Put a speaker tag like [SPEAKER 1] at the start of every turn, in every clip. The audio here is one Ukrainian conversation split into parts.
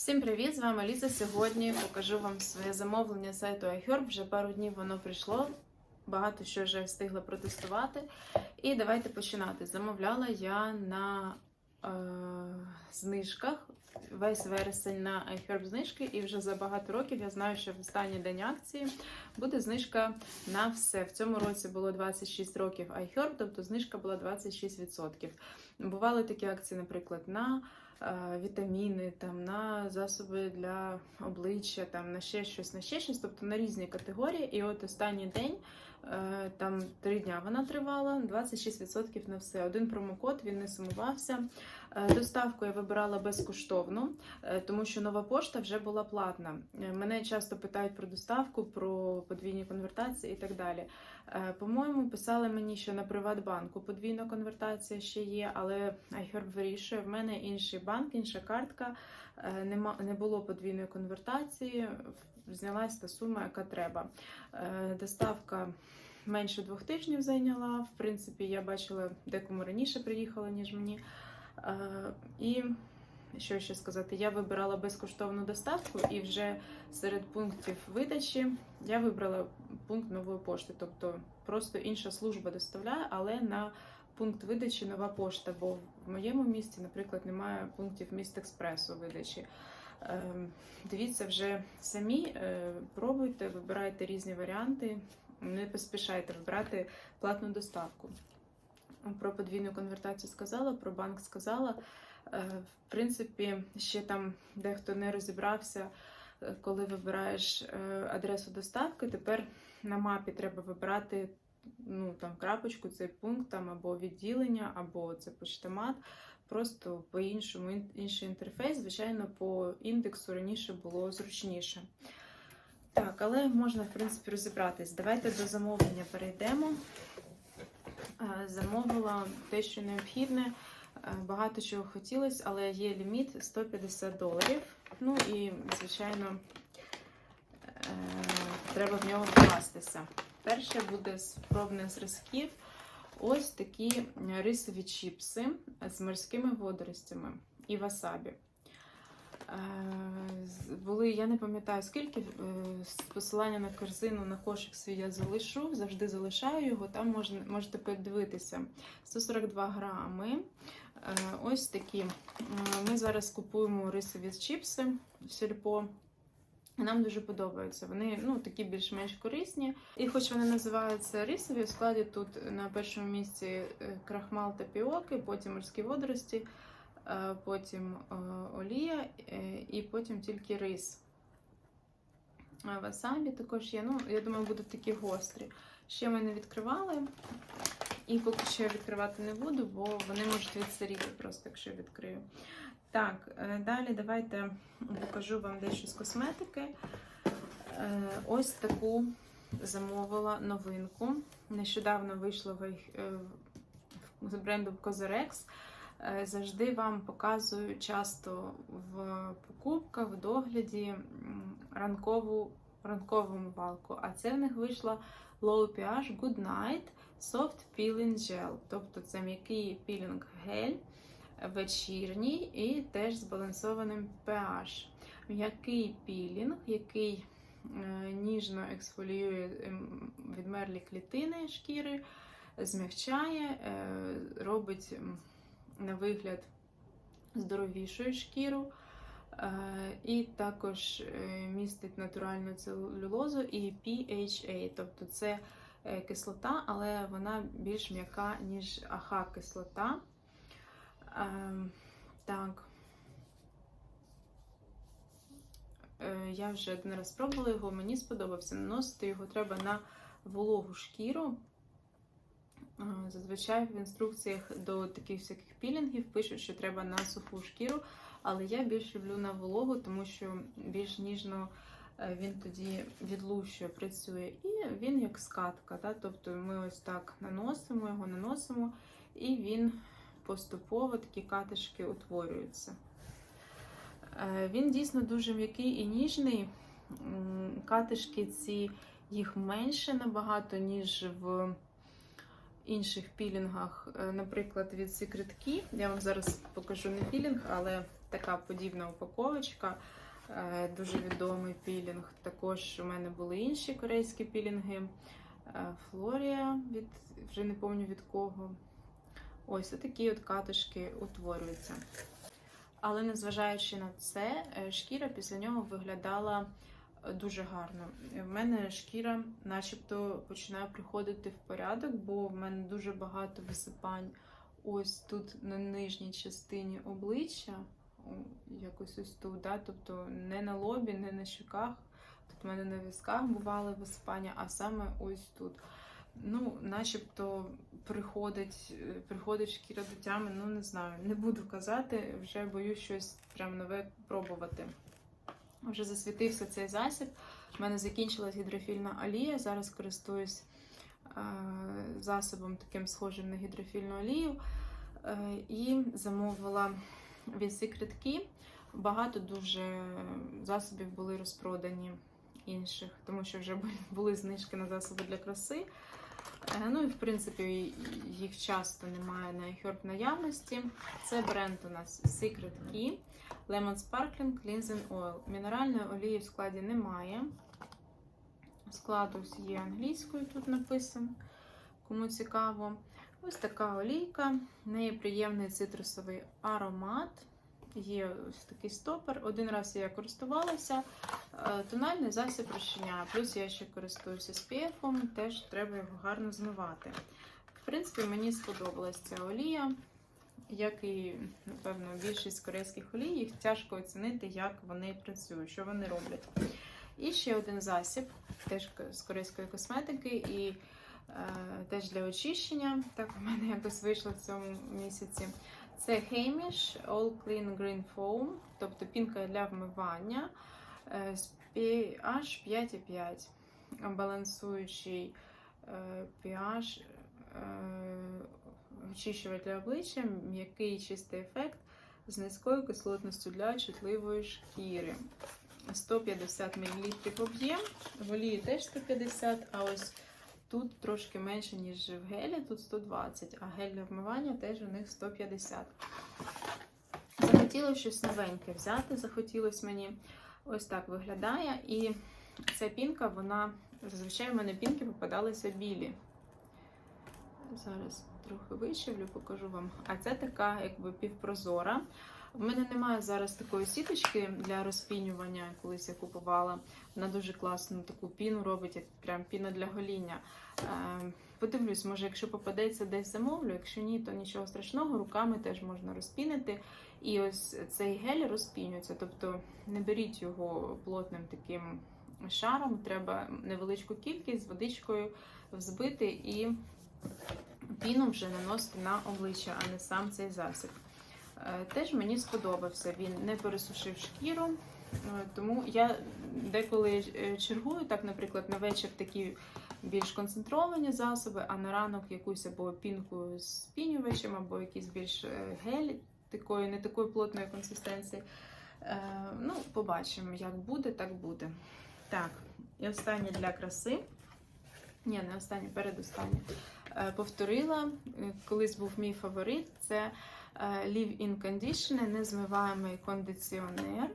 [SPEAKER 1] Всім привіт! З вами Ліза. Сьогодні покажу вам своє замовлення сайту iHerb. Вже пару днів воно прийшло. Багато що вже встигла протестувати. І давайте починати. Замовляла я на е, знижках весь вересень на iHerb знижки, і вже за багато років я знаю, що в останній день акції буде знижка на все. В цьому році було 26 років iHerb, тобто знижка була 26%. Бували такі акції, наприклад, на вітаміни, там, на засоби для обличчя, там, на ще щось, на ще щось, тобто на різні категорії. І от останній день, е, там три дня вона тривала, 26% на все. Один промокод, він не сумувався. Е, Доставку я вибирала безкоштовно, е, тому що нова пошта вже була платна. Е, Мене часто питають про доставку, про подвійні конвертації і так далі. По-моєму, писали мені, що на Приватбанку подвійна конвертація ще є, але iHerb вирішує. В мене інший банк, інша картка. не було подвійної конвертації. Знялась та сума, яка треба. Доставка менше двох тижнів зайняла. В принципі, я бачила, декому раніше приїхала, ніж мені. Е, І що ще сказати, я вибирала безкоштовну доставку, і вже серед пунктів видачі я вибрала пункт нової пошти, тобто просто інша служба доставляє, але на пункт видачі нова пошта. Бо в моєму місті, наприклад, немає пунктів міст експресу видачі. Ем, Дивіться вже самі, е, пробуйте, вибирайте різні варіанти, не поспішайте вибирати платну доставку. Про подвійну конвертацію сказала, про банк сказала. Е, В принципі, ще там дехто не розібрався, е, коли вибираєш е, адресу доставки. Тепер на мапі треба вибирати ну, там, крапочку, цей пункт там, або відділення, або це поштомат. Просто по-іншому інший інтерфейс. Звичайно, по індексу раніше було зручніше. Так, але можна, в принципі, розібратись. Давайте до замовлення перейдемо. Е, Замовила те, що необхідне. Е, Багато чого хотілося, але є ліміт 150 доларів. Ну і, звичайно, е, треба в нього вкластися. Перше буде з зразків. Ось такі рисові чіпси з морськими водоростями і васабі. Е, Були, я не пам'ятаю скільки, е, посилання на корзину на кошик свій я залишу, завжди залишаю його, там можна, можете подивитися. 142 грами. Е, Ось такі. Ми зараз купуємо рисові чіпси в сільпо. Нам дуже подобаються. Вони ну, такі більш-менш корисні. І хоч вони називаються рисові, в складі тут на першому місці крахмал та піоки, потім морські водорості, потім е, олія е, і потім тільки рис. Васабі також є. Ну, я думаю, будуть такі гострі. Ще ми не відкривали. І поки що я відкривати не буду, бо вони можуть відсиріти просто, якщо я відкрию. Так, е, далі давайте покажу вам дещо з косметики. Е, Ось таку замовила новинку. Нещодавно вийшло в ай- е, з бренду Cosrx. Е, Завжди вам показую часто в покупках, в догляді ранкову, ранкову мивалку. А це в них вийшла Low pH Good Night Soft Peeling Gel. Тобто це м'який пілінг гель вечірній і теж збалансованим pH. М'який пілінг, який е, ніжно ексфоліює ем, відмерлі клітини шкіри, змягчає, е, робить на вигляд здоровішою шкіру. Е, І також е, містить натуральну целюлозу і PHA, тобто це е, кислота, але вона більш м'яка, ніж АХ-кислота. Так. Я вже один раз пробувала його, мені сподобався. Наносити його треба на вологу шкіру. Зазвичай в інструкціях до таких всяких пілінгів пишуть, що треба на суху шкіру, але я більш люблю на вологу, тому що більш ніжно е, він тоді відлущує, працює. І він як скатка. Да? Тобто ми ось так наносимо його, наносимо, і він поступово такі катишки утворюються. Е, Він дійсно дуже м'який і ніжний. Катишки ці їх менше набагато, ніж в інших пілінгах. Е, Наприклад, від Secret Key. Я вам зараз покажу не пілінг, але така подібна упаковочка. Е, Дуже відомий пілінг. Також у мене були інші корейські пілінги. Е, Флорія від вже не пам'ятаю від кого. Ось такі от катишки утворюються. Але незважаючи на це, шкіра після нього виглядала дуже гарно. В мене шкіра начебто починає приходити в порядок, бо в мене дуже багато висипань ось тут на нижній частині обличчя, якось ось тут, да? тобто не на лобі, не на щоках. Тут в мене на візках бували висипання, а саме ось тут. Ну, начебто приходить, приходить шкіра до тями, ну не знаю, не буду казати, вже боюсь щось прям нове пробувати. Вже засвітився цей засіб. У мене закінчилась гідрофільна олія. Зараз користуюсь е, засобом таким схожим на гідрофільну олію. Е, і замовила від секретки. Багато дуже засобів були розпродані інших, тому що вже були- знижки на засоби для краси. Е, Ну і в принципі їх часто немає на iHerb наявності. Це бренд у нас Secret Key Lemon Sparkling Cleansing Oil. Мінеральної олії в складі немає. Склад ось є англійською, тут написано, кому цікаво. Ось така олійка, в неї приємний цитрусовий аромат. Є ось такий стопер. Один раз я користувалася. Е, Тональний засіб розчиняє. Плюс я ще користуюся SPF, теж треба його гарно змивати. В принципі, мені сподобалась ця олія, як і, напевно, більшість корейських олій, їх тяжко оцінити, як вони працюють, що вони роблять. І ще один засіб, теж з корейської косметики, і е, теж для очищення. Так у мене якось вийшло в цьому місяці. Це Heimish All Clean Green Foam, тобто пінка для вмивання е, з pH 5,5. Балансуючий е, pH, е, очищувач для обличчя, м'який чистий ефект з низькою кислотністю для чутливої шкіри. 150 мл об'єм, в олії теж 150, а ось тут трошки менше, ніж в гелі, тут 120, а гель для вмивання теж у них 150. Захотілося щось новеньке взяти, захотілося мені ось так виглядає. І ця пінка, вона зазвичай в мене пінки попадалися білі. Зараз трохи вищевлю, покажу вам. А це така, якби півпрозора. У мене немає зараз такої сіточки для розпінювання, колись я купувала. Вона дуже класну таку піну робить, як прям піна для гоління. Е, Подивлюсь, може, якщо попадеться десь замовлю, якщо ні, то нічого страшного, руками теж можна розпінити. І ось цей гель розпінюється, тобто не беріть його плотним таким шаром, треба невеличку кількість з водичкою взбити і піну вже наносити на обличчя, а не сам цей засіб. Е, Теж мені сподобався, він не пересушив шкіру, е, тому я деколи е, чергую, так, наприклад, на вечір такі більш концентровані засоби, а на ранок якусь або пінку з спінювачем, або якийсь більш гель такої, не такої плотної консистенції. Ну, побачимо, як буде, так буде. Так, і останнє для краси. Ні, не останнє, передостаннє. Повторила, колись був мій фаворит. Це е, Leave-In Conditioner, незмиваємий кондиціонер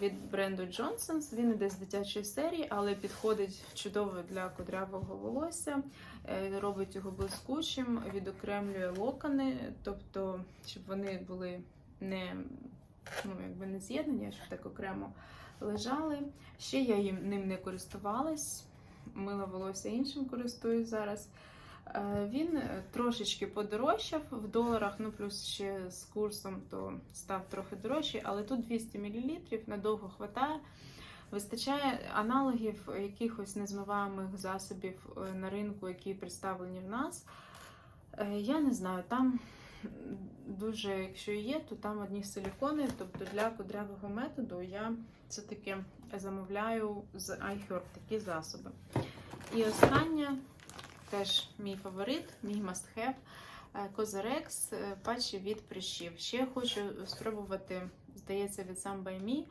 [SPEAKER 1] від бренду Johnson's. Він іде з дитячої серії, але підходить чудово для кудрявого волосся, е, робить його блискучим, відокремлює локони, тобто, щоб вони були не, ну, якби не з'єднані, а щоб так окремо лежали. Ще я їм ним не користувалась. Мила волосся іншим користуюсь зараз. Е, Він е, трошечки подорожчав в доларах, ну плюс ще з курсом, то став трохи дорожчий, але тут 200 мл, надовго хватає. Вистачає аналогів якихось незмиваємих засобів е, на ринку, які представлені в нас. Я не знаю, там дуже, якщо є, то там одні силікони. Тобто для кудрявого методу я все-таки замовляю з iHerb такі засоби. І останнє теж мій фаворит, мій must-have. Козарекс патчі від прищів. Ще хочу спробувати, здається, від Sam by.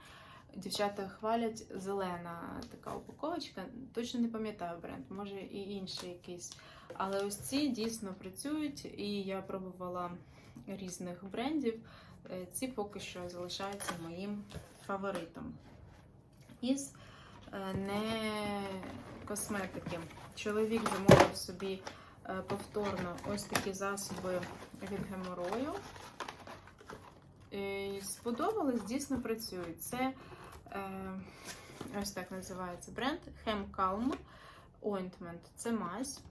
[SPEAKER 1] Дівчата хвалять зелена така упаковочка. Точно не пам'ятаю бренд, може і інший якийсь. Але ось ці дійсно працюють, і я пробувала різних брендів. Е, Ці поки що залишаються моїм фаворитом. Із е, не косметики. Чоловік замовив собі е, повторно ось такі засоби від геморою. І сподобалось, дійсно працюють. Це е, ось так називається бренд Hem Calm Ointment. Це мазь.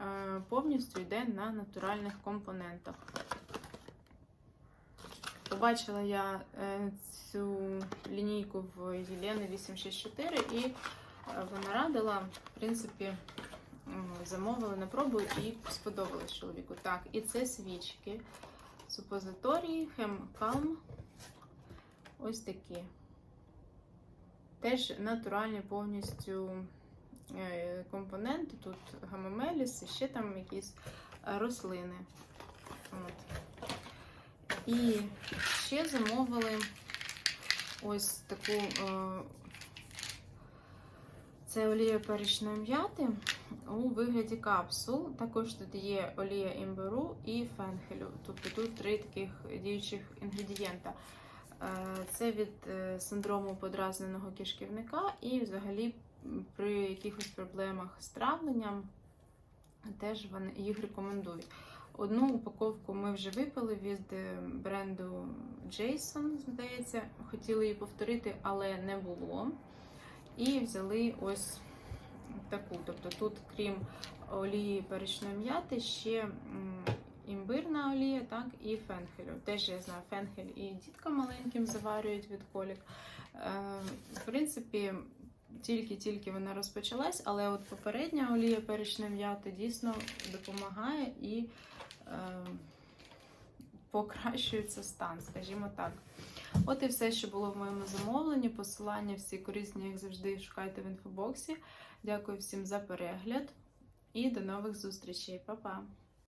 [SPEAKER 1] Е, повністю йде на натуральних компонентах. Побачила я е, цю лінійку в Єлени 864 і е, вона радила, в принципі, замовили на пробу і сподобалось чоловіку. Так, і це свічки, супозиторії, Calm. Ось такі. Теж натуральні повністю е, компоненти. Тут гамамеліс ще там якісь рослини. От. І ще замовили ось таку е, це олія перечної м'яти у вигляді капсул. Також тут є олія імбиру і фенхелю. Тобто тут три таких діючих інгредієнта. Е, Це від е, синдрому подразненого кишківника і взагалі при якихось проблемах з травленням теж їх рекомендують. Одну упаковку ми вже випили від е, бренду Jason, здається. Хотіли її повторити, але не було. І взяли ось таку. Тобто тут, крім олії перечної м'яти, ще імбирна олія, так, і фенхелю. Теж я знаю, фенхель і діткам маленьким заварюють від колік. Е, В принципі, тільки-тільки вона розпочалась, але от попередня олія перечної м'яти дійсно допомагає і покращується стан, скажімо так. От і все, що було в моєму замовленні. Посилання всі корисні, як завжди, шукайте в інфобоксі. Дякую всім за перегляд і до нових зустрічей. Па-па!